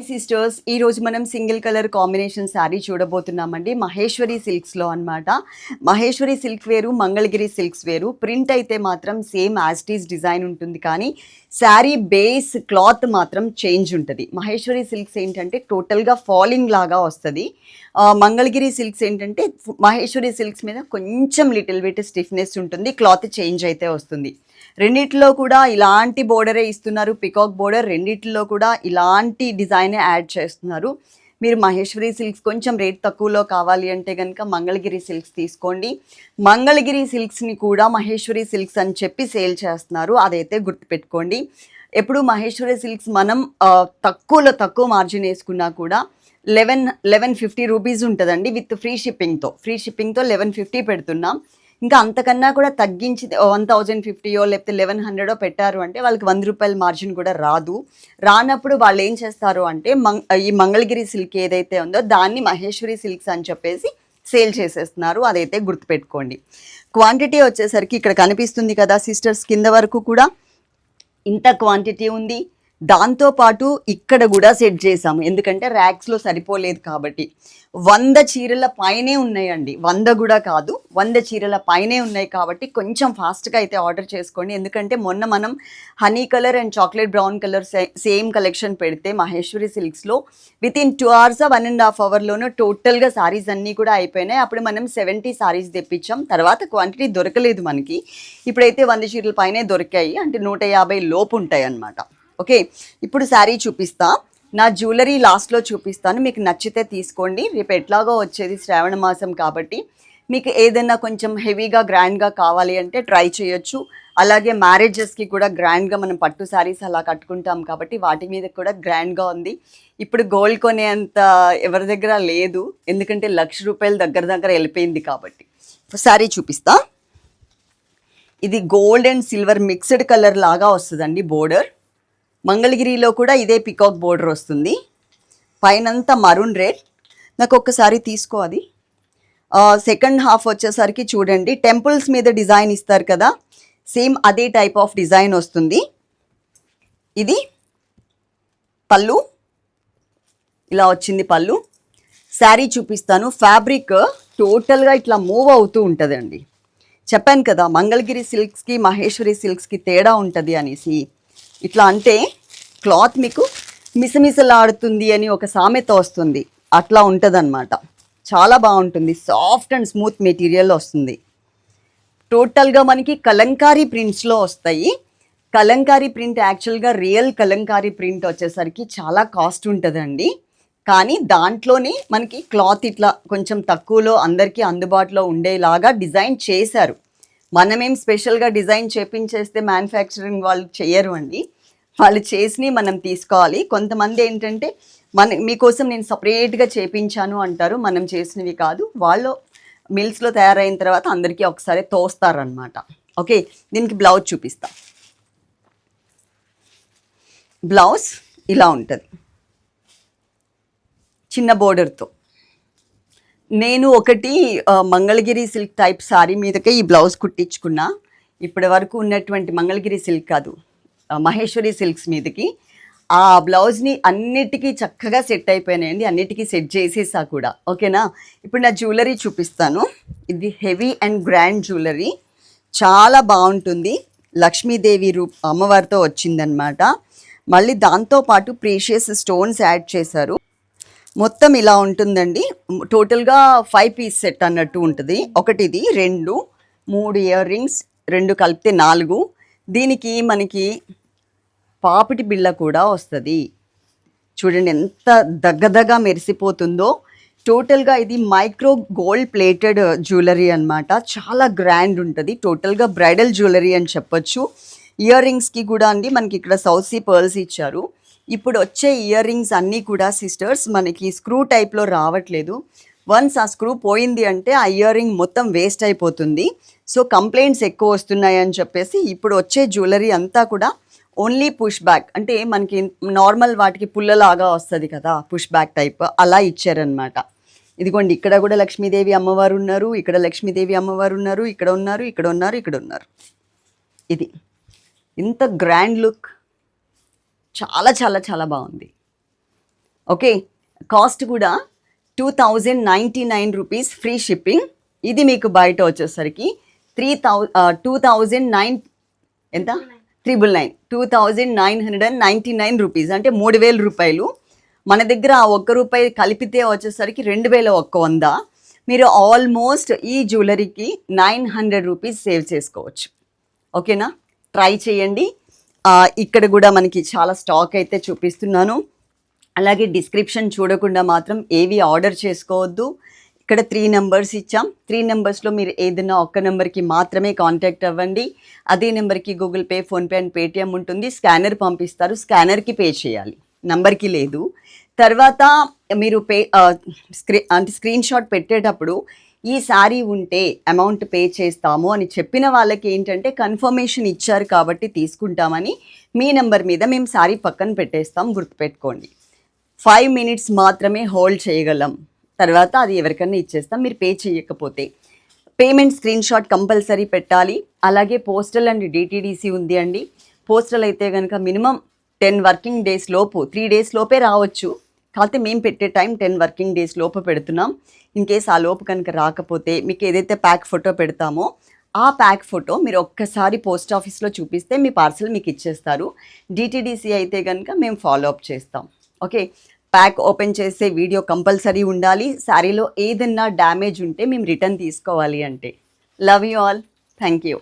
Hi sisters ఈ రోజు మనం సింగిల్ కలర్ కాంబినేషన్ శారీ చూడబోతున్నామండి. మహేశ్వరి సిల్క్స్లో అన్నమాట. మహేశ్వరి సిల్క్ వేరు మంగళగిరి సిల్క్స్ వేరు. ప్రింట్ అయితే మాత్రం సేమ్ యాస్టీస్ డిజైన్ ఉంటుంది కానీ శారీ బేస్ క్లాత్ మాత్రం చేంజ్ ఉంటుంది. మహేశ్వరి సిల్క్స్ ఏంటంటే టోటల్గా ఫాలింగ్ లాగా వస్తుంది. మంగళగిరి సిల్క్స్ ఏంటంటే మహేశ్వరి సిల్క్స్ మీద కొంచెం లిటిల్ బిట్ స్టిఫ్నెస్ ఉంటుంది. క్లాత్ చేంజ్ అయితే వస్తుంది. రెండిట్లో కూడా ఇలాంటి బోర్డరే ఇస్తున్నారు. పికాక్ బోర్డర్ రెండిట్లో కూడా ఇలాంటి డిజైనే యాడ్ చేస్తున్నారు. మీరు మహేశ్వరి సిల్క్స్ కొంచెం రేట్ తక్కువలో కావాలి అంటే కనుక మంగళగిరి సిల్క్స్ తీసుకోండి. మంగళగిరి సిల్క్స్ని కూడా మహేశ్వరి సిల్క్స్ అని చెప్పి సేల్ చేస్తున్నారు. అదైతే గుర్తుపెట్టుకోండి. ఎప్పుడు మహేశ్వరి సిల్క్స్ మనం తక్కువలో తక్కువ మార్జిన్ వేసుకున్నా కూడా లెవెన్ లెవెన్ ఫిఫ్టీ రూపీస్ ఉంటుందండి విత్ ఫ్రీ షిప్పింగ్తో. ఫ్రీ షిప్పింగ్తో లెవెన్ ఫిఫ్టీ పెడుతున్నాం. ఇంకా అంతకన్నా కూడా తగ్గించి వన్ థౌజండ్ ఫిఫ్టీయో లేకపోతే లెవెన్ హండ్రెడో పెట్టారు అంటే వాళ్ళకి వంద రూపాయల మార్జిన్ కూడా రాదు. రానప్పుడు వాళ్ళు ఏం చేస్తారు అంటే ఈ మంగళగిరి సిల్క్ ఏదైతే ఉందో దాన్ని మహేశ్వరి సిల్క్స్ అని చెప్పేసి సేల్ చేసేస్తున్నారు. అదైతే గుర్తుపెట్టుకోండి. క్వాంటిటీ వచ్చేసరికి ఇక్కడ కనిపిస్తుంది కదా సిస్టర్స్ కింద వరకు కూడా. ఇంత క్వాంటిటీ ఉంది. దాంతోపాటు ఇక్కడ కూడా సెట్ చేసాము ఎందుకంటే ర్యాక్స్లో సరిపోలేదు కాబట్టి. వంద చీరల పైనే ఉన్నాయండి. వంద కూడా కాదు. వంద చీరల పైనే ఉన్నాయి కాబట్టి కొంచెం ఫాస్ట్గా అయితే ఆర్డర్ చేసుకోండి. ఎందుకంటే మొన్న మనం honey colour and chocolate brown colour same collection పెడితే Maheshwari సిల్క్స్లో with in two hours one and half అవర్లోనూ టోటల్గా సారీస్ అన్నీ కూడా అయిపోయినాయి. అప్పుడు మనం సెవెంటీ సారీస్ తెప్పించాం. తర్వాత క్వాంటిటీ దొరకలేదు మనకి. ఇప్పుడైతే వంద చీరల పైనే దొరికాయి. అంటే నూట యాభై లోపు ఉంటాయి అన్నమాట ఓకే ఇప్పుడు శారీ చూపిస్తా. నా జ్యువెలరీ లాస్ట్లో చూపిస్తాను. మీకు నచ్చితే తీసుకోండి. రేపు ఎట్లాగో వచ్చేది శ్రావణ మాసం కాబట్టి. మీకు ఏదైనా కొంచెం హెవీగా గ్రాండ్గా కావాలి అంటే ట్రై చేయొచ్చు. అలాగే మ్యారేజెస్కి కూడా గ్రాండ్గా మనం పట్టు శారీస్ అలా కట్టుకుంటాం కాబట్టి వాటి మీద కూడా గ్రాండ్గా ఉంది. ఇప్పుడు గోల్డ్ కొనేంత ఎవరి దగ్గర లేదు. ఎందుకంటే లక్ష రూపాయల దగ్గర దగ్గర వెళ్ళిపోయింది కాబట్టి. శారీ చూపిస్తా. ఇది gold and silver mixed colour లాగా వస్తుందండి బోర్డర్. మంగళగిరిలో కూడా ఇదే పికాక్ బోర్డర్ వస్తుంది. పైనంతా మరూన్ రెడ్ నాకు ఒక్కసారి తీసుకో అది. సెకండ్ హాఫ్ వచ్చేసరికి చూడండి టెంపుల్స్ మీద డిజైన్ ఇస్తారు కదా సేమ్ అదే టైప్ ఆఫ్ డిజైన్ వస్తుంది. ఇది పళ్ళు. ఇలా వచ్చింది పళ్ళు. శారీ చూపిస్తాను ఫ్యాబ్రిక్ టోటల్గా ఇట్లా మూవ్ అవుతూ ఉంటుందండి. చెప్పాను కదా మంగళగిరి సిల్క్స్కి మహేశ్వరి సిల్క్స్కి తేడా ఉంటుంది అనేసి. ఇట్లా అంటే క్లాత్ మీకు మిసమిసలాడుతుంది అని ఒక సామెత వస్తుంది. అట్లా ఉంటుందన్నమాట. చాలా బాగుంటుంది. సాఫ్ట్ అండ్ స్మూత్ మెటీరియల్ వస్తుంది. టోటల్గా మనకి కలంకారీ ప్రింట్స్లో వస్తాయి. కలంకారీ ప్రింట్ యాక్చువల్గా రియల్ కలంకారీ ప్రింట్ వచ్చేసరికి చాలా కాస్ట్ ఉంటుందండి. కానీ దాంట్లోనే మనకి క్లాత్ ఇట్లా కొంచెం తక్కువలో అందరికీ అందుబాటులో ఉండేలాగా డిజైన్ చేశారు. మనమేం స్పెషల్గా డిజైన్ చేపించేస్తే మ్యానుఫ్యాక్చరింగ్ వాళ్ళు చేయరు అండి. వాళ్ళు చేసి మనం తీసుకోవాలి. కొంతమంది ఏంటంటే మన మీకోసం నేను సపరేట్గా చేపించాను అంటారు మనం చేసినవి కాదు. వాళ్ళు మిల్స్లో తయారైన తర్వాత అందరికీ ఒకసారి తోస్తారనమాట ఓకే? దీనికి బ్లౌజ్ చూపిస్తా. బ్లౌజ్ ఇలా ఉంటుంది. చిన్న బోర్డర్తో నేను ఒకటి మంగళగిరి సిల్క్ టైప్ సారీ మీదకే ఈ బ్లౌజ్ కుట్టించుకున్నా. ఇప్పటి వరకు ఉన్నటువంటి మంగళగిరి సిల్క్ కాదు మహేశ్వరి సిల్క్స్ మీదకి. ఆ బ్లౌజ్ని అన్నిటికీ చక్కగా సెట్ అయిపోయినాయండి అన్నిటికీ సెట్ చేసేసా కూడా. ఓకేనా? ఇప్పుడు నా జ్యువెలరీ చూపిస్తాను. ఇది హెవీ అండ్ గ్రాండ్ జ్యువెలరీ. చాలా బాగుంటుంది. లక్ష్మీదేవి రూప్ అమ్మవారితో వచ్చిందనమాట మళ్ళీ దాంతోపాటు ప్రీషియస్ స్టోన్స్ యాడ్ చేశారు. మొత్తం ఇలా ఉంటుందండి. టోటల్గా ఫైవ్ పీస్ సెట్ అన్నట్టు ఉంటుంది. ఒకటిది రెండు మూడు ఇయర్ రింగ్స్ రెండు కలిపితే నాలుగు. దీనికి మనకి పాపిటి బిళ్ళ కూడా వస్తుంది. చూడండి ఎంత దగ్గదగా మెరిసిపోతుందో. టోటల్గా ఇది మైక్రో గోల్డ్ ప్లేటెడ్ జ్యువెలరీ అన్నమాట. చాలా గ్రాండ్ ఉంటుంది. టోటల్గా బ్రైడల్ జ్యువెలరీ అని చెప్పొచ్చు. ఇయర్ రింగ్స్కి కూడా అండి మనకి ఇక్కడ సౌసీ పర్ల్స్ ఇచ్చారు. ఇప్పుడు వచ్చే ఇయర్ రింగ్స్ అన్నీ కూడా సిస్టర్స్ మనకి స్క్రూ టైప్లో రావట్లేదు. వన్స్ ఆ స్క్రూ పోయింది అంటే ఆ ఇయర్ రింగ్ మొత్తం వేస్ట్ అయిపోతుంది. సో కంప్లైంట్స్ ఎక్కువ వస్తున్నాయి అని చెప్పేసి ఇప్పుడు వచ్చే జ్యువెలరీ అంతా కూడా ఓన్లీ పుష్ బ్యాక్. అంటే మనకి నార్మల్ వాటికి పుల్లలాగా వస్తుంది కదా పుష్ బ్యాక్ టైప్. అలా ఇచ్చారనమాట ఇదిగోండి ఇక్కడ కూడా లక్ష్మీదేవి అమ్మవారు ఉన్నారు ఇక్కడ లక్ష్మీదేవి అమ్మవారు ఉన్నారు ఇక్కడ ఉన్నారు ఇక్కడ ఉన్నారు ఇక్కడ ఉన్నారు. ఇది. ఇంత గ్రాండ్ లుక్. చాలా చాలా చాలా బాగుంది. ఓకే కాస్ట్ కూడా two thousand ninety nine rupees free shipping. ఇది మీకు బయట వచ్చేసరికి three thou two thousand nine ఎంత? Triple nine two thousand nine hundred and ninety nine rupees. అంటే మూడు వేల రూపాయలు. మన దగ్గర ఆ ఒక్క రూపాయి కలిపితే వచ్చేసరికి రెండు వేల ఒక్క వంద. మీరు ఆల్మోస్ట్ ఈ జ్యువెలరీకి నైన్ హండ్రెడ్ రూపీస్ సేవ్ చేసుకోవచ్చు. ఓకేనా? ట్రై చేయండి. ఇక్కడ కూడా మనకి చాలా స్టాక్ అయితే చూపిస్తున్నాను. అలాగే డిస్క్రిప్షన్ చూడకుండా మాత్రం ఏవి ఆర్డర్ చేసుకోవద్దు. ఇక్కడ త్రీ నెంబర్స్ ఇచ్చాం. త్రీ నెంబర్స్లో మీరు ఏదైనా ఒక్క నెంబర్కి మాత్రమే కాంటాక్ట్ అవ్వండి. అదే నెంబర్కి Google Pay PhonePe and Paytm ఉంటుంది. స్కానర్ పంపిస్తారు. స్కానర్కి పే చేయాలి. నంబర్కి లేదు. తర్వాత మీరు పే స్క్రీ అంటే స్క్రీన్ షాట్ పెట్టేటప్పుడు ఈ శారీ ఉంటే అమౌంట్ పే చేస్తాము అని చెప్పిన వాళ్ళకి ఏంటంటే కన్ఫర్మేషన్ ఇచ్చారు కాబట్టి తీసుకుంటామని మీ నెంబర్ మీద మేము శారీ పక్కన పెట్టేస్తాం గుర్తుపెట్టుకోండి. ఫైవ్ మినిట్స్ మాత్రమే హోల్డ్ చేయగలం. తర్వాత అది ఎవరికైనా ఇచ్చేస్తాం మీరు పే చేయకపోతే. పేమెంట్ స్క్రీన్ షాట్ కంపల్సరీ పెట్టాలి. అలాగే పోస్టల్ అండ్ డిటీడీసీ ఉంది అండి. పోస్టల్ అయితే కనుక మినిమం టెన్ వర్కింగ్ డేస్ లోపు త్రీ డేస్ లోపే రావచ్చు. కాకపోతే మేము పెట్టే టైం టెన్ వర్కింగ్ డేస్ లోపు పెడుతున్నాం. ఇన్ కేస్ ఆ లోపు కనుక రాకపోతే మీకు ఏదైతే ప్యాక్ ఫోటో పెడతామో ఆ ప్యాక్ ఫోటో మీరు ఒక్కసారి పోస్ట్ ఆఫీస్లో చూపిస్తే మీ పార్సల్ మీకు ఇచ్చేస్తారు. డిటీడీసీ అయితే కనుక మేము ఫాలో అప్ చేస్తాం. ఓకే? ప్యాక్ ఓపెన్ చేసే వీడియో కంపల్సరీ ఉండాలి. శారీలో ఏదన్నా డ్యామేజ్ ఉంటే మేము రిటర్న్ తీసుకోవాలి అంటే. Love you all. Thank you